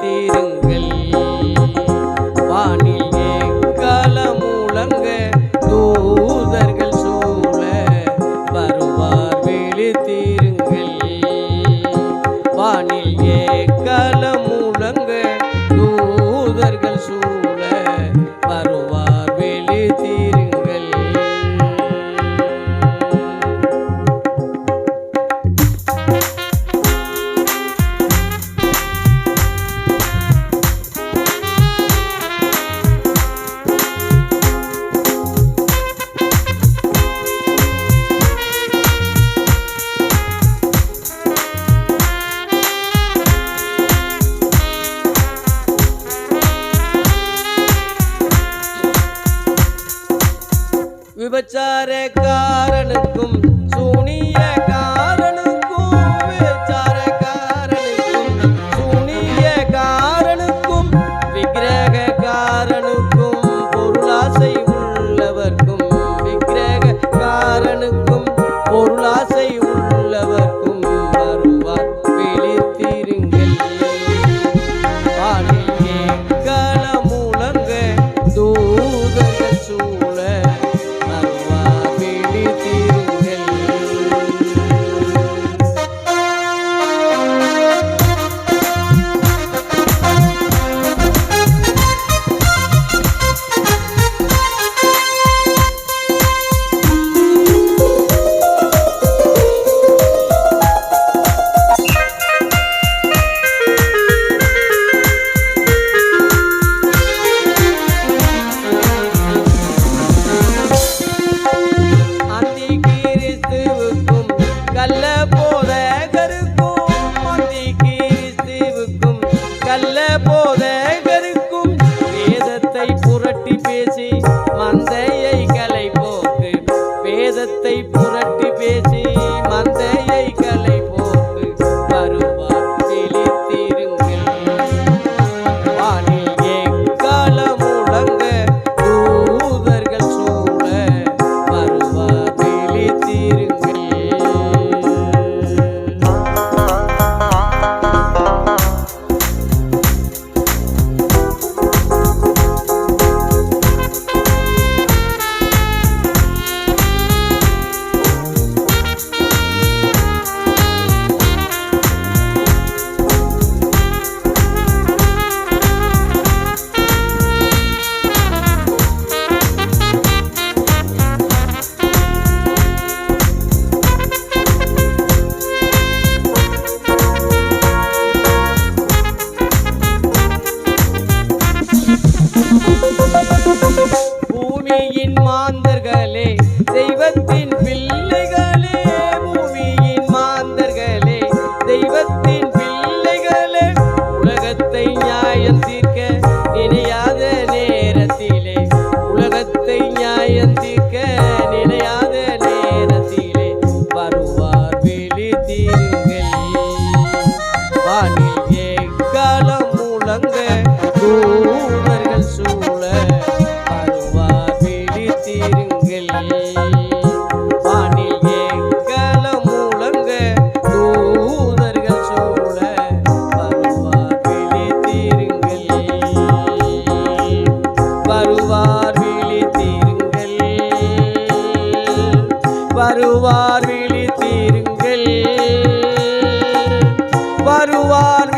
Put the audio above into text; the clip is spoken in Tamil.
滴 விபச்சாரக்காரனுக்கும் சூனியக்காரனுக்கும் விபச்சாரக்காரனுக்கும் சூனியக்காரனுக்கும் விக்கிரகக்காரனுக்கும் பொருளாசை உள்ளவர்க்கும் விக்கிரகக்காரனுக்கும் பொருளாசை கல்ல போத வெறுக்கும் வேதத்தை புரட்டி பேசி மந்தையை கலை போக்கு. வேதத்தை புரட்டி பேசி மந்தையை நியாயத்தீர்க்க நினையாத நேரத்திலே உலகத்தை நியாயத்தீர் தருவார்